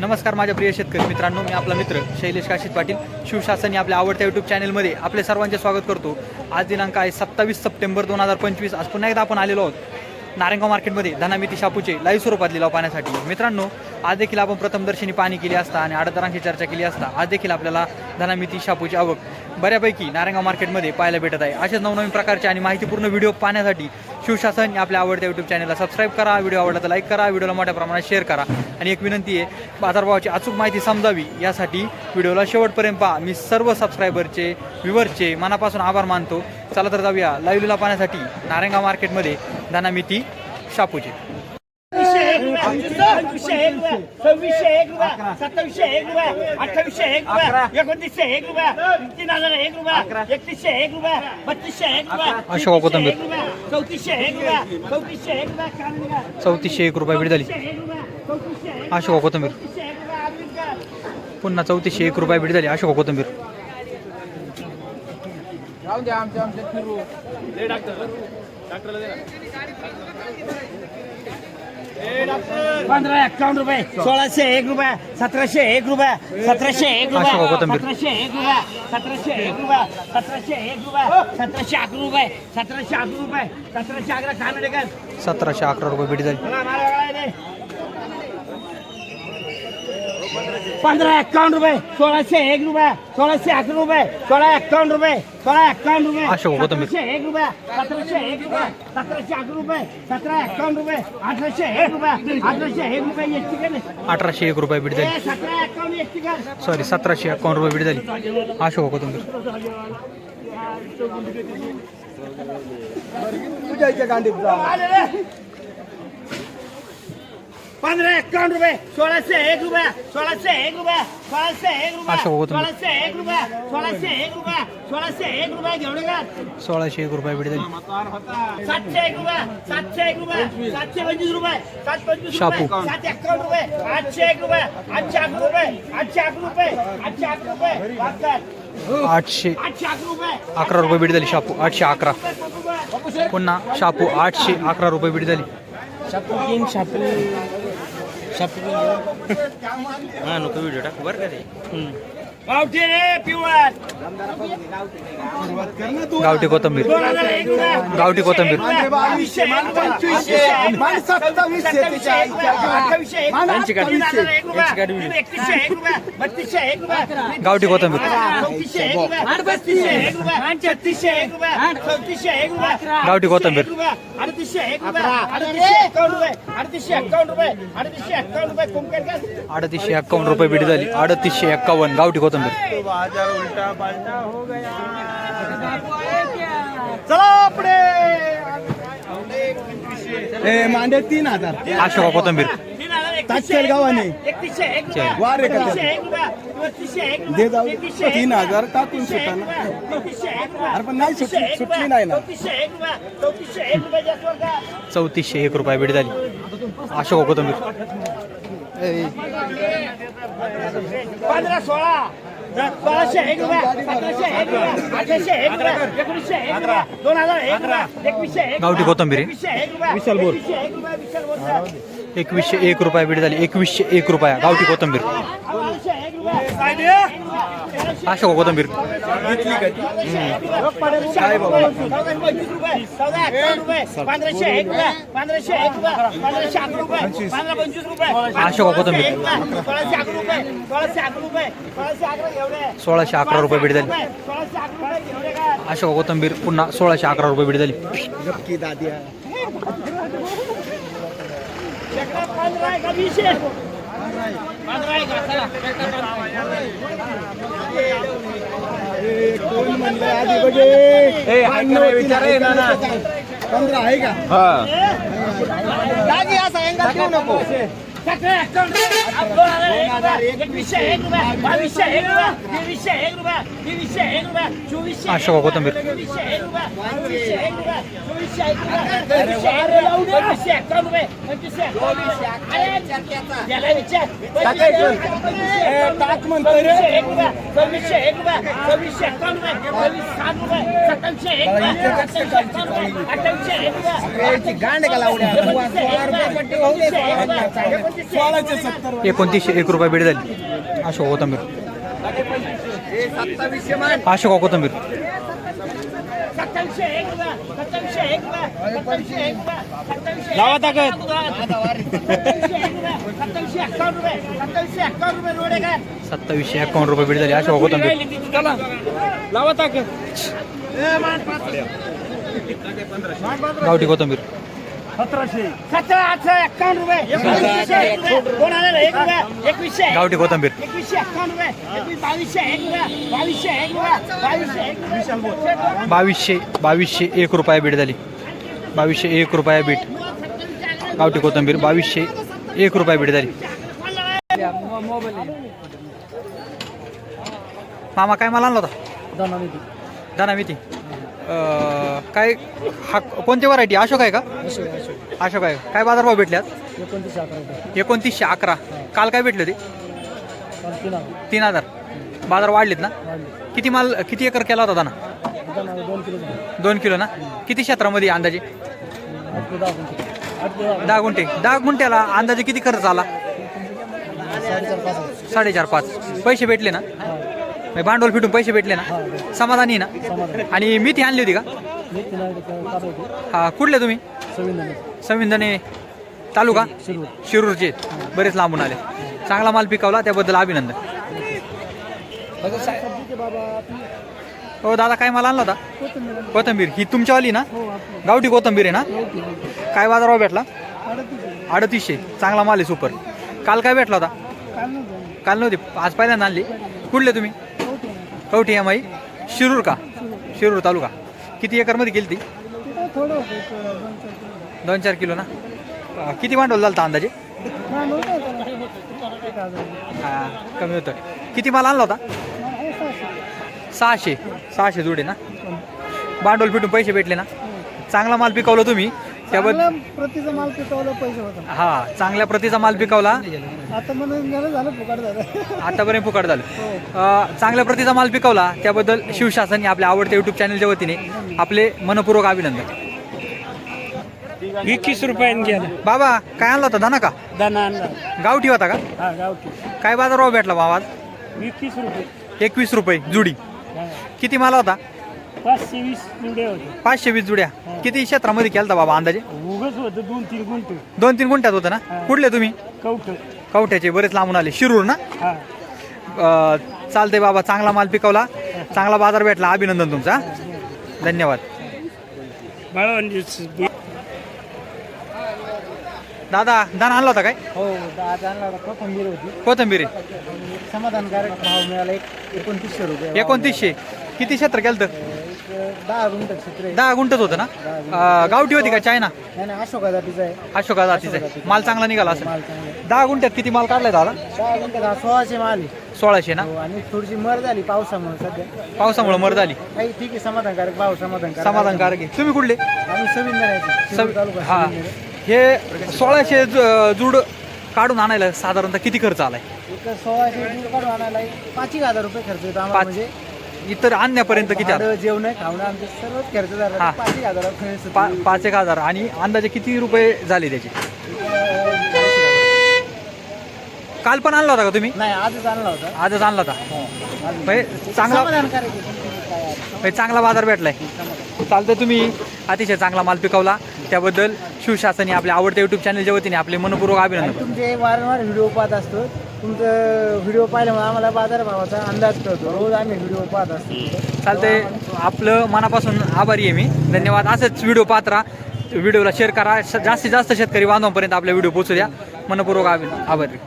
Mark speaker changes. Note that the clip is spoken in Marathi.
Speaker 1: नमस्कार माझ्या प्रिय शेतकरी मित्रांनो मी आपला मित्र शैलेश काशीत पाटील. शिवशासन या आपल्या आवडत्या यूट्यूब चॅनलमध्ये आपले सर्वांचे स्वागत करतो. आज दिनांक आहे सत्तावीस सप्टेंबर दोन हजार पंचवीस. आज पुन्हा एकदा आपण आलेलो आहोत नारायणगाव मार्केटमध्ये. धनामिती शापूचे लाईव्ह स्वरूपात लिलाव पाहण्यासाठी. मित्रांनो आज देखील आपण प्रथमदर्शनी पाणी केली असता आणि आडतरांशी चर्चा केली असता आज देखील आपल्याला धनामिती शापूची आवक बऱ्यापैकी नारायणगाव मार्केटमध्ये पाहायला भेटत आहे. असेच नवनवीन प्रकारचे आणि माहितीपूर्ण व्हिडिओ पाहण्यासाठी शिवशासन या आपल्या आवडत्या यूट्यूब चॅनलला सबस्क्राईब करा. व्हिडिओ आवडला तर लाईक करा. व्हिडिओला मोठ्या प्रमाणात शेअर करा. आणि एक विनंती आहे बाजारभावाची अचूक माहिती समजावी यासाठी व्हिडिओला शेवटपर्यंत पहा. मी सर्व सबस्क्रायबरचे व्ह्युअरचे मनापासून आभार मानतो. चला तर जाऊया लाईव्हला पाहण्यासाठी नारंगा मार्केटमध्ये धनामिती शापूचे.
Speaker 2: पंचवीसशे एक सव्वीसशे एक सत्तावीसशे एक रुपये अठ्ठावीसशे एक रुपये एकोणतीसशे एक रुपये तीन हजार एक एकतीसशे एक रुपये बत्तीसशे एक
Speaker 1: अशोक कोथंबीर.
Speaker 2: चौतीसशे एक रुपये चौतीसशे एक रुपये
Speaker 1: चौतीसशे एक रुपये भेट झाली अशोक कोथंबीर
Speaker 2: चौतीसशे एक रुपये
Speaker 1: पुन्हा चौतीसशे एक रुपये बीड झाली अशोक कोथंबीर
Speaker 2: पंधरा एक्कावन्न रुपये सोळाशे एक रुपये सतराशे एक रुपये सतराशे एक रुपये. सतराशे एक रुपये सतराशे एक रुपये सतराशे एक रुपये सतराशे अकरा रुपये सतराशे अकरा रुपये सतराशे अकरा कानडे काय
Speaker 1: सतराशे अकरा रुपये बीड झाली
Speaker 2: पंधरा एक्कावन्न रुपये सोळाशे एक रुपये सोळाशे अकरा रुपये सोळा एक्कावन्न रुपये सोळा एक्कावन्न रुपये
Speaker 1: अशोक कोथिंबीर.
Speaker 2: सतराशे एक रुपये सतराशे एक रुपये सतराशे अकरा रुपये सतरा एक्कावन्न रुपये अठराशे एक रुपये अठराशे एक रुपये एस टी
Speaker 1: अठराशे एक रुपये बीड झाली
Speaker 2: सतरा एक्कावन्न एस टी
Speaker 1: सॉरी सतराशे एकावन्न रुपये बीड झाली अशोक कोथंबीर
Speaker 2: पंधरा एक्कावन्न रुपये सोळाशे एक रुपये सोळाशे एक रुपये सोळाशे एक रुपये. सोळाशे एक रुपये सोळाशे एक रुपये सोळाशे एक रुपये घेऊन का
Speaker 1: सोळाशे एक रुपये झाली
Speaker 2: सातशे एक रुपये सातशे एक रुपये सातशे पंचवीस रुपये सात पंचवीस
Speaker 1: शापू.
Speaker 2: रुपये सात एक्कावन्न रुपये आठशे एक रुपये आठशे अकरा रुपये आठशे अकरा रुपये आठशे अकरा रुपये.
Speaker 1: आठशे
Speaker 2: अकरा रुपये
Speaker 1: बीड झाली शापू. आठशे अकरा.
Speaker 2: रुपये
Speaker 1: पुन्हा शापू आठशे अकरा रुपये बीड झाली. छापी पण घेऊ हां नको व्हिडिओ टाकू. बरं का ते?
Speaker 2: गावठी रे पिवळात
Speaker 1: गावठी कोथंबीर
Speaker 2: दोन हजार एक रुपये
Speaker 1: गावठी कोथंबीर
Speaker 2: बावीसशे एक रुपये, पंचवीसशे एक रुपये, सत्तावीसशे एक रुपये, अठ्ठावीसशे एक रुपये, तीन हजार एक रुपये, एकतीसशे एक रुपये, बत्तीसशे एक रुपये,
Speaker 1: गावठी कोथिंबीर.
Speaker 2: चौतीसशे एक रुपये, बत्तीसशे एक रुपये, छत्तीसशे एक रुपये, चौतीसशे एक रुपये,
Speaker 1: गावठी कोथिंबीर.
Speaker 2: अडतीसशे एक रुपये, अडतीसशे एक्कावन्न रुपये, अडतीसशे एक्कावन्न रुपये, अडतीसशे एक्कावन्न रुपये, कुंकण
Speaker 1: अडतीसशे एक्कावन्न रुपये बीड झाली अडतीसशे एक्कावन्न गावठी कोथंबीर
Speaker 2: चला पुढे
Speaker 3: ए मांडे तीन हजार.
Speaker 1: कोथंबीर.
Speaker 3: गावाने. वार रे दे जाऊ. तीन हजार टाकून
Speaker 2: चौतीसशे एक
Speaker 3: सुटाना.
Speaker 2: रुपये, चौतीसशे एक रुपये,
Speaker 3: अरे पण नाही सुटली-
Speaker 2: चौतीसशे एक
Speaker 3: सुटली
Speaker 2: रुपये,
Speaker 3: नाही ना.
Speaker 2: चौतीसशे एक रुपये,
Speaker 1: बीड झाली. अशोक कोथंबीर.
Speaker 2: पंधरा सोळा सोळाशे एक रुपये सतराशे एक रुपये अठराशे एक रुपये एकोणीसशे एक रुपये दोन हजार एक रुपये एकवीसशे एक
Speaker 1: गावठी कोथिंबीर.
Speaker 2: एकवीसशे एक रुपये
Speaker 3: विशाल
Speaker 2: एक रुपये.
Speaker 1: एकवीसशे एक रुपये बीड झाली एकवीसशे एक रुपया गावठी कोथंबीर
Speaker 2: बाराशे एक
Speaker 1: अशोक कोथंबीर.
Speaker 2: पंधराशे एक रुपये सोळाशे अकरा रुपये
Speaker 1: भेट झाली
Speaker 2: सोळाशे अकरा
Speaker 1: कोथंबीर पुन्हा सोळाशे अकरा रुपये भेट झाली
Speaker 2: पंधरा
Speaker 3: कोण म्हणलं आधी बघे पंधरा आहे का? ठेवू नको.
Speaker 2: एक बावीसशे एक एक एक चोवीसशे
Speaker 1: अशोक कोथंबीर
Speaker 2: चोवीसशे एक एक
Speaker 3: टाक रे
Speaker 2: सव्वीसशे एक रुपये सव्वीसशे एकावन्न रुपये सात रुपये सत्तावीसशे एक रुपये अठ्ठावीसशे एक रुपये
Speaker 3: गांड का लावड्या
Speaker 2: एकोणतीसशे एक रुपये
Speaker 3: टक्के भाऊ दे सोळाचे सत्तर
Speaker 1: एकोणतीसशे एक रुपये बीड झाली. अशोक कोथंबीर. अशोक कोथंबीर.
Speaker 3: लावा ताकद.
Speaker 2: सत्तावीसशे एक्कावन्न रुपये
Speaker 1: एकावन्न रुपये बीड झाली. अशोक कोथंबीर.
Speaker 3: चला. लावा ताकद.
Speaker 1: गावठी कोथंबीर.
Speaker 2: सतरा अठरा एक्कावन्न रुपये. एकोणीसशे एक रुपये दोन हजार एक रुपया. एकवीसशे. एक
Speaker 1: गावठी कोथंबीर.
Speaker 2: एकवीसशे एक्कावन्न रुपये. एकवीस बावीसशे एक रुपया. बावीसशे एक रुपया. बावीसशे एक रुपये.
Speaker 1: बावीसशे बावीसशे एक रुपया बीट झाली. बावीसशे एक रुपया बीट. गावठी कोथंबीर बावीसशे एक रुपया बीट झाली. मामा काय मला आणला होता? दाना मिती अं, काय हा कोणती व्हरायटी अशोक आहे का? अशोक आहे. काय बाजारभाव भेटले आज एकोणतीसशे अकरा. काल काय भेटले होते? तीन हजार. बाजार वाढलेत ना? किती माल किती एकर केला होता दाना? दोन किलो ना? किती क्षेत्रामध्ये अंदाजे? दहा गुंठे. दहा. गुंठ्याला अंदाजे किती खर्च आला साडेचार पाच पैसे भेटले ना? म्हणजे भांडवल फिटून पैसे भेटले ना? समाधानी ना? आणि मिठी आणली होती का? हा कुठले तुम्ही? संविधाने तालुका? शिरूरचे. बरेच लांबून आले. चांगला माल पिकवला त्याबद्दल अभिनंदन. हो दादा काय माल आणला होता? कोथंबीर. ही तुमच्यावाली ना? गावठी कोथंबीर आहे ना? काय बाजारावर भेटला? अडतीसशे. चांगला माल आहे सुपर काल काय भेटला होता? काल नव्हती. आज पहिल्यांदा आणली. कुठले तुम्ही? कवठी एम आई शिरूर का? शिरूर तालुका. किती एकरमध्ये गेली ती? दोन चार किलो ना? किती भांडवल झालं होतं अंदाजे? हा, कमी होतं किती माल आणला होता? सहाशे. सहाशे जुडे ना? भांडवल भेटून पैसे भेटले ना? चांगला माल पिकवला तुम्ही. त्याबद्दल
Speaker 3: प्रतीचा माल पिकवला पैसे होता.
Speaker 1: हा चांगल्या प्रतीचा माल पिकवला.
Speaker 3: आता म्हणून झालं झालं फुकट झालं.
Speaker 1: आतापर्यंत फुकट झालं. अं, चांगल्या प्रतीचा माल पिकवला त्याबद्दल शिवशासन या आपल्या आवडत्या युट्यूब चॅनलच्या वतीने आपले मनपूर्वक अभिनंदन.
Speaker 3: एकवीस रुपयाने गेला.
Speaker 1: बाबा काय आणला होता? दाना का?
Speaker 3: दाना आणला.
Speaker 1: गावठी होता का?
Speaker 3: हा गावठी.
Speaker 1: काय बाजारभाव भेटला बाबा आज?
Speaker 3: एकवीस रुपये.
Speaker 1: एकवीस रुपये जुडी. किती माला होता?
Speaker 3: पाचशे वीस जुडे होते
Speaker 1: पाचशे वीस जुड्या. किती क्षेत्रामध्ये केलता बाबा अंदाजे?
Speaker 3: उगच होतं दोन तीन गुंठे.
Speaker 1: दोन तीन गुंठ्यात होतं ना? कुठले तुम्ही?
Speaker 3: कवठ.
Speaker 1: कवठ्याचे. बरेच लांबून आले. शिरूर ना?
Speaker 3: हा.
Speaker 1: अं, चालतंय बाबा. चांगला माल पिकवला. चांगला बाजार भेटला. अभिनंदन तुमचा. धन्यवाद.
Speaker 3: बाळावंडी
Speaker 1: दादा दाना आणला होता काय?
Speaker 3: हो आज आणला होता. कोथंबीर होती.
Speaker 1: कोथंबीर
Speaker 3: समाधानकारक भाव मिळाला. एक एकोणतीसशे रुपये
Speaker 1: एकोणतीसशे. किती क्षेत्र केलं
Speaker 3: दहा गुंठ क्षेत्र आहे
Speaker 1: दहा गुंठच होतं ना? अं, गावठी होती का? चायना?
Speaker 3: नाही नाही अशोका जातीचा आहे.
Speaker 1: अशोका जातीचा आहे. माल चांगला निघाला असेल.
Speaker 3: माल चांगला आहे.
Speaker 1: दहा गुंठ्यात किती माल काढलाय दादा?
Speaker 3: दहा गुंठ सोळाशे माल आहे.
Speaker 1: सोळाशे ना?
Speaker 3: हो, आणि थोडीशी मर झाली पावसामुळे सध्या.
Speaker 1: पावसामुळे मर झाली.
Speaker 3: काही ठीक आहे समाधानकारक भाव समाधानकारक.
Speaker 1: समाधानकारक आहे. तुम्ही कुठले?
Speaker 3: आम्ही संविधानाचे
Speaker 1: सव-
Speaker 3: तालुका
Speaker 1: हा. हे सोळाशे ज- जूड काढून आणायला साधारणतः किती खर्च आलाय?
Speaker 3: सोळाशे काढून आणायला एक पाच एक हजार रुपये खर्च येतो आम्हाला
Speaker 1: पाच
Speaker 3: म्हणजे.
Speaker 1: इतर आणण्यापर्यंत किती
Speaker 3: भाडं, जेवण खावणं आमचे सर्वच खर्च
Speaker 1: हा.
Speaker 3: झाला पाच एक हजार.
Speaker 1: पा पाच एक हजार. आणि अंदाजे किती रुपये झाले त्याचे? काल पण आणला होता का तुम्ही?
Speaker 3: नाही आजच आणला होता.
Speaker 1: आजच आणला होता.
Speaker 3: आजच.
Speaker 1: म्हणजे चांगला
Speaker 3: समाधानकारक आहे. काय आहे?
Speaker 1: म्हणजे चांगला बाजार भेटलाय. चालतंय तुम्ही. अतिशय चांगला माल पिकवला. त्याबद्दल शिवशासन आपल्या आवडत्या युट्यूब चॅनलच्या वतीने आपले मनपूर्वक अभिनंदन.
Speaker 3: तुमचे वारंवार व्हिडिओ पाहत असतो. तुमचं व्हिडिओ पाहिल्यामुळे आम्हाला बाजारभावाचा अंदाज कळतो. रोज आम्ही व्हिडिओ पाहत असतो.
Speaker 1: चालतंय. आपलं मनापासून आभारी आहे मी. धन्यवाद. असंच व्हिडिओ पाहत राहा. व्हिडिओला शेअर करा. जास्तीत जास्त शेतकरी बांधवांपर्यंत आपला व्हिडिओ पोहोचू द्या. मनपूर्वक आभारी.